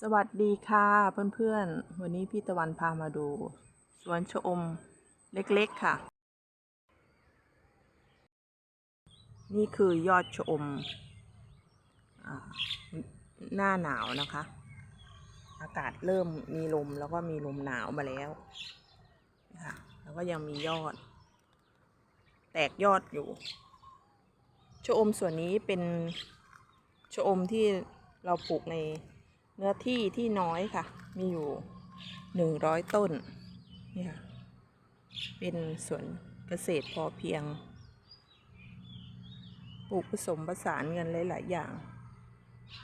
สวัสดีค่ะเพื่อนๆ วันนี้พี่ตะวันพามาดูสวนชะอมเล็กๆค่ะ นี่คือยอดชะอมอหน้าหนาวนะคะ อากาศเริ่มมีลมแล้วก็มีลมหนาวมาแล้วนะคะแล้วก็ยังมียอด แตกยอดอยู่ชะอมส่วนนี้เป็นชะอมที่เราปลูกใน นื้อที่ที่น้อยค่ะ มีอยู่หนึ่งร้อยต้นนี่ค่ะเป็นสวนเกษตรพอเพียง ปลูกผสมผสานกันหลาย ๆ อย่าง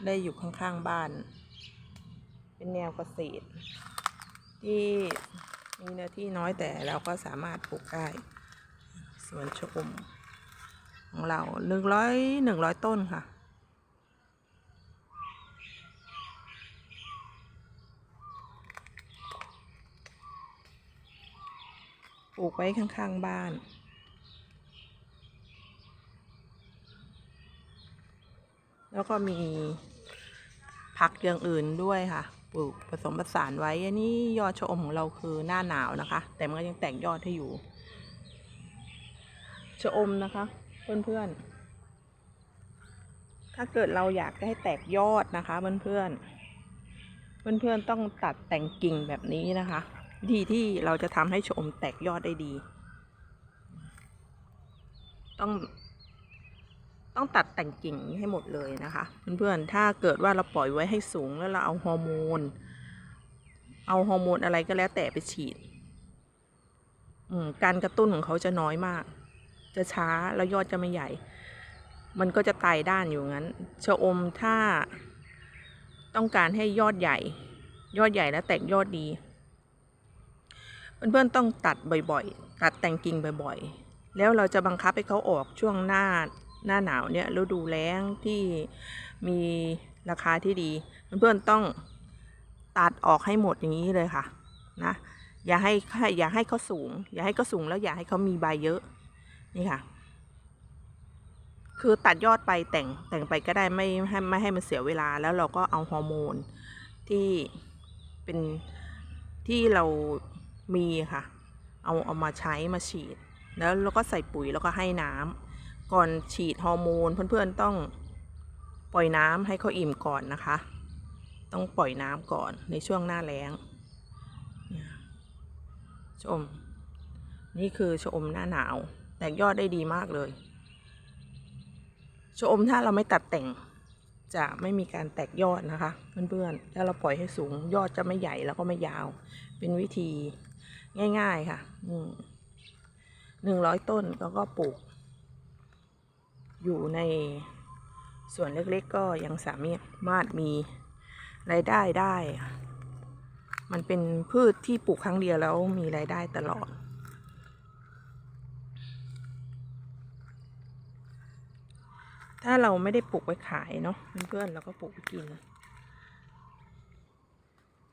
ได้อยู่ข้าง ๆ บ้าน เป็นแนวเกษตร ที่มีเนื้อที่น้อยแต่เราก็สามารถปลูกได้สวนชมของเราหนึ่งร้อยหนึ่งร้อยต้นค่ะ ปลูกไว้ข้างๆบ้าน แล้วก็มีผักอย่างอื่นด้วยค่ะ ปลูกผสมผสานไว้ อันนี้ยอดชะอมของเราคือหน้าหนาวนะคะ แต่มันก็ยังแตกยอดให้อยู่ ชะอมนะคะ เพื่อนๆ ถ้าเกิดเราอยากให้แตกยอดนะคะเพื่อนๆ เพื่อนๆต้องตัดแต่งกิ่งแบบนี้นะคะ วิธีที่เราจะทำให้ชะอมแตกยอดได้ดี ต้อง ต้องตัดแต่งกิ่งให้หมดเลยนะคะเพื่อนๆถ้าเกิดว่าเราปล่อยไว้ให้สูงแล้วเราเอาฮอร์โมน เอาฮอร์โมนอะไรก็แล้วแต่ไปฉีดการกระตุ้นของเขาจะน้อยมาก จะช้าแล้วยอดจะไม่ใหญ่ มันก็จะตายด้านอยู่งั้นชะอมถ้าต้องการให้ยอดใหญ่ ยอดใหญ่และแตกยอดดี เพื่อนๆต้องตัดบ่อยๆ ตัดแต่งกิ่งบ่อยๆ แล้วเราจะบังคับให้เขาออกช่วงหน้าหน้าหนาวเนี่ยฤดูแล้งที่มีราคาที่ดี เพื่อนๆต้องตัดออกให้หมดอย่างนี้เลยค่ะนะอย่าให้อย่าให้เขาสูง อย่าให้เขาสูงแล้วอย่าให้เขามีใบเยอะนี่ค่ะ คือตัดยอดไปแต่งแต่งไปก็ได้ไม่ให้ไม่ให้มันเสียเวลาแล้วเราก็เอาฮอร์โมนที่เป็นที่เรา มีค่ะ เอาเอามาใช้มาฉีด แล้วเราก็ใส่ปุ๋ยแล้วก็ให้น้ำก่อนฉีดฮอร์โมนเพื่อนๆต้องปล่อยน้ำให้เขาอิ่มก่อนนะคะ ต้องปล่อยน้ำก่อนในช่วงหน้าแล้งชม นี่คือชอมหน้าหนาว แตกยอดได้ดีมากเลยชอมถ้าเราไม่ตัดแต่งจะไม่มีการแตกยอดนะคะ เพื่อนๆ ถ้าเราปล่อยให้สูงยอดจะไม่ใหญ่แล้วก็ไม่ยาว เป็นวิธี ง่าย ๆ ค่ะหนึ่งร้อยต้นแล้วก็ปลูก อยู่ในส่วนเล็กๆก็ยังสามารถมีรายได้ได้ มันเป็นพืชที่ปลูกครั้งเดียวแล้วมีรายได้ตลอด ถ้าเราไม่ได้ปลูกไว้ขายเนาะเพื่อนๆเราก็ปลูกไว้กิน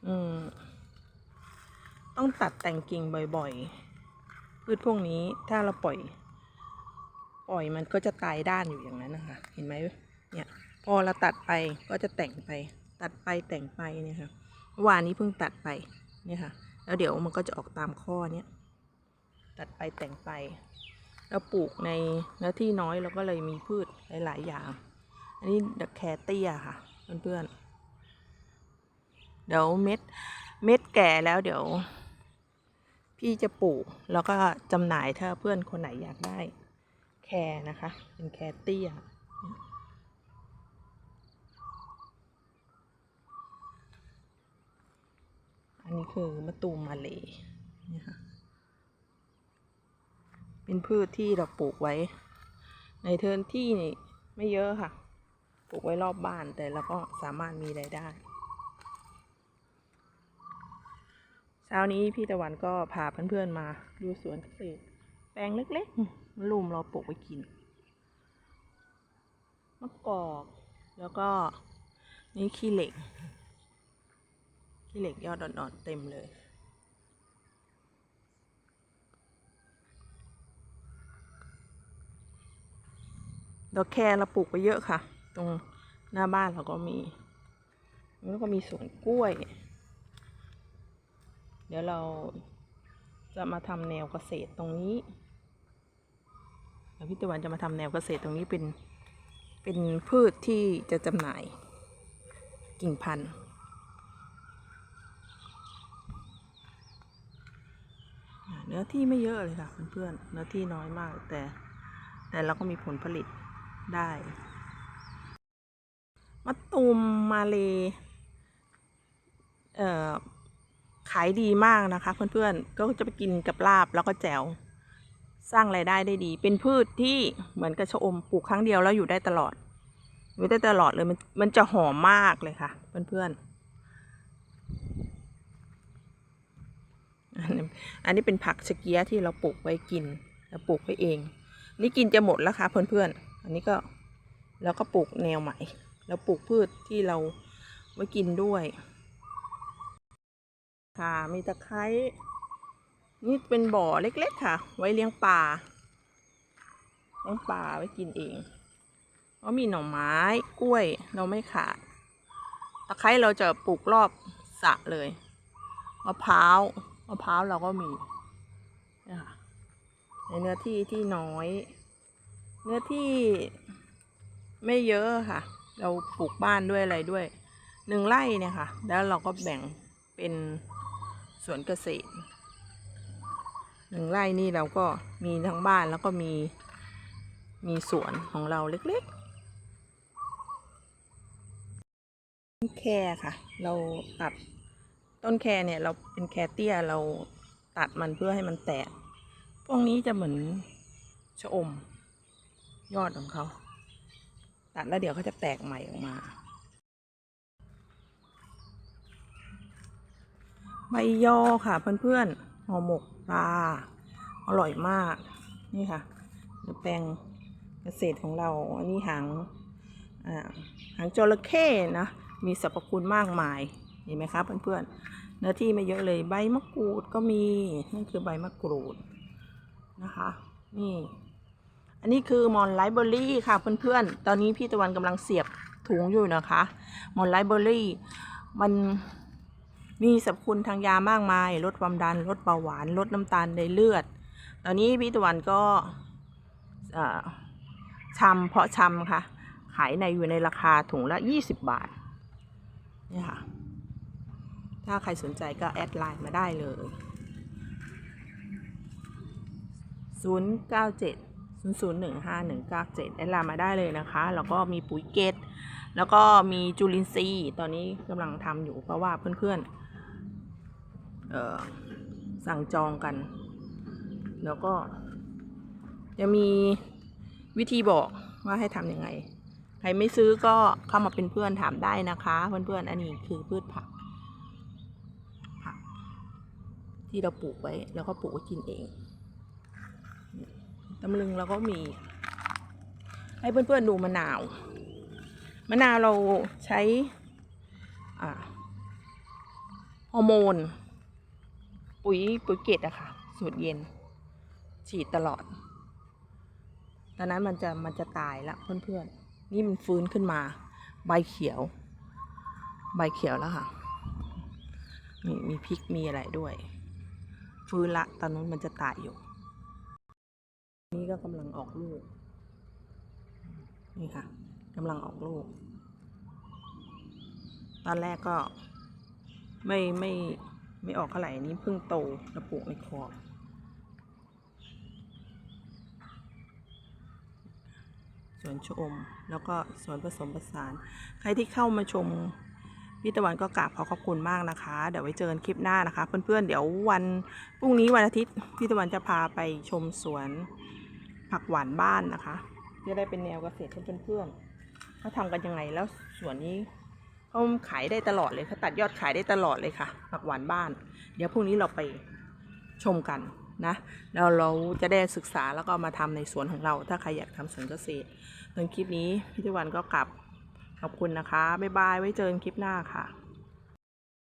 อืม ตัดแต่งกิ่งบ่อยๆ พืชพวกนี้ถ้าเราปล่อย ปล่อยมันก็จะตายด้านอยู่อย่างนั้นนะคะ เห็นไหมเนี่ยพอเราตัดไปก็จะแต่งไป ตัดไปแต่งไปเนี่ยค่ะวานนี้เพิ่งตัดไปเนี่ยค่ะ แล้วเดี๋ยวมันก็จะออกตามข้อเนี้ยตัดไปแต่งไปแล้วปลูกในเนื้อที่น้อยเราก็เลยมีพืชหลาย ๆ อย่าง อันนี้ดักแคเตียค่ะเพื่อนๆเดี๋ยวเม็ดเม็ดแก่แล้วเดี๋ยว พี่จะปลูกแล้วก็จำหน่ายถ้าเพื่อนคนไหนอยากได้แคร์นะคะ เป็นแคเตียอันนี้คือมะตูมมาเลยนี่ค่ะเป็นพืชที่เราปลูกไว้ ในเทินที่นี่ไม่เยอะค่ะ ปลูกไว้รอบบ้านแต่เราก็สามารถมีรายได้ เช้านี้พี่ตะวันก็พาเพื่อนๆมาดูสวนเกษตร แปลงเล็กๆมะลุมเราปลูกไว้กินมะกอก แล้วก็นี่ขี้เหล็ก ขี้เหล็กยอดอ่อนๆเต็มเลย ดอกแครเราปลูกไปเยอะค่ะ ตรงหน้าบ้านเราก็มี แล้วก็มีสวนกล้วย เดี๋ยวเราจะมาทำแนวเกษตรตรงนี้เดี๋ยวพี่ตะวันจะมาทำแนวเกษตรตรงนี้เป็นเป็นพืชที่จะจำหน่ายกิ่งพันธุ์เนื้อที่ไม่เยอะเลยค่ะเพื่อนๆเนื้อที่น้อยมากแต่แต่เราก็มีผลผลิตได้มะตูมมาเลเอ่อายดีมากนะคะ เพื่อนๆ ก็จะไปกินกับลาบแล้วก็แจ่วสร้างรายได้ได้ดี เป็นพืชที่เหมือนกระชอมปลูกครั้งเดียวแล้วอยู่ได้ตลอดอยู่ได้ตลอดเลยมันมันจะหอมมากเลยค่ะ เพื่อนๆอันนี้อันนี้เป็นผักชะเกียที่เราปลูกไว้กินเราปลูกไว้เอง นี่กินจะหมดแล้วค่ะเพื่อนๆ อันนี้ก็เราก็ปลูกแนวใหม่ เราปลูกพืชที่เราไว้กินด้วย ค่ะ มีตะไคร้นี่เป็นบ่อเล็กๆค่ะ ไว้เลี้ยงปลาเลี้ยงปลาไว้กินเองก็มีหน่อไม้กล้วยเราไม่ขาด ตะไคร้เราจะปลูกรอบสระเลยมะพร้าวมะพร้าวเราก็มีนี่ยค่ะในเนื้อที่ที่น้อย เนื้อที่ไม่เยอะค่ะ เราปลูกบ้านด้วยอะไรด้วยหนึ่งไร่เนี่ยค่ะ แล้วเราก็แบ่งเป็น สวนเกษตรหนึ่งไร่นี่เราก็มีทั้งบ้านแล้วก็มีมีสวนของเราเล็กๆ ต้นแครค่ะ เราตัดต้นแครเนี่ยเราเป็นแครเตี้ยเราตัดมันเพื่อให้มันแตก พวกนี้จะเหมือนชะอมยอดของเขา ตัดแล้วเดี๋ยวเขาจะแตกใหม่ออกมา ใบยอค่ะเพื่อนๆห่อหมกปลา อร่อยมาก นี่ค่ะแปลงเกษตรของเรา อันนี้หางหางจระเข้นะ มีสรรพคุณมากมาย เห็นไหมคะเพื่อนๆ เนื้อที่ไม่เยอะเลย ใบมะกรูดก็มี นั่นคือใบมะกรูดนะคะ นี่ อันนี้คือมอนไลเบอรี่ค่ะเพื่อนๆ ตอนนี้พี่ตะวันกำลังเสียบถุงอยู่นะคะ มอนไลเบอรี่ มัน มีสรรพคุณทางยามากมาย ลดความดัน ลดเบาหวาน ลดน้ำตาลในเลือด ตอนนี้พี่ตะวันก็ชำเพาะชำค่ะ ขายในอยู่ในราคาถุงละ 20 บาท เนี่ยค่ะ ถ้าใครสนใจก็แอดไลน์มาได้เลย 097 0015 197 แอดไลน์มาได้เลยนะคะ แล้วก็มีปุ๋ยเกตแล้วก็มีจุลินทรีย์ ตอนนี้กำลังทำอยู่เพราะว่าเพื่อนๆ สั่งจองกัน แล้วก็จะมีวิธีบอกว่าให้ทำยังไง ใครไม่ซื้อก็เข้ามาเป็นเพื่อนถามได้นะคะ เพื่อนๆ อันนี้คือพืชผัก ผัก ที่เราปลูกไว้ แล้วก็ปลูกไว้กินเองตำลึงเราก็มี ให้เพื่อนๆดูมะนาว มะนาวเราใช้อ่าฮอร์โมน ปุ๋ยปุ๋ยเกตอะค่ะ สูตรเย็น ฉีดตลอด ตอนนั้นมันจะมันจะตายละเพื่อนๆ นี่มันฟื้นขึ้นมา ใบเขียว ใบเขียวแล้วค่ะมีมีพริกมีอะไรด้วย ฟื้นละตอนนั้นมันจะตายอยู่ นี่ก็กำลังออกลูก นี่ค่ะกำลังออกลูก ตอนแรกก็ไม่ไม่ ไม่ออกเท่าไหร่นี้เพิ่งโตแล้วปลูกในคอกสวนชะอมแล้วก็สวนผสมผสาน ใครที่เข้ามาชมพี่ตะวันก็กราบขอขอบคุณมากนะคะ เดี๋ยวไว้เจอกันคลิปหน้านะคะ เพื่อนๆ เดี๋ยววันพรุ่งนี้วันอาทิตย์พี่ตะวันจะพาไปชมสวนผักหวานบ้านนะคะ จะได้เป็นแนวเกษตรเพื่อนๆเขาทำกันยังไงแล้วสวนนี้ เขาขายได้ตลอดเลยเขาตัดยอดขายได้ตลอดเลยค่ะ ผักหวานบ้าน เดี๋ยวพรุ่งนี้เราไปชมกันนะแล้วเราจะได้ศึกษาแล้วก็มาทำในสวนของเรา ถ้าใครอยากทำสวนเกษตรในคลิปนี้พี่ตะวันก็กลับขอบคุณนะคะบ๊ายบายไว้เจอกันคลิปหน้าค่ะ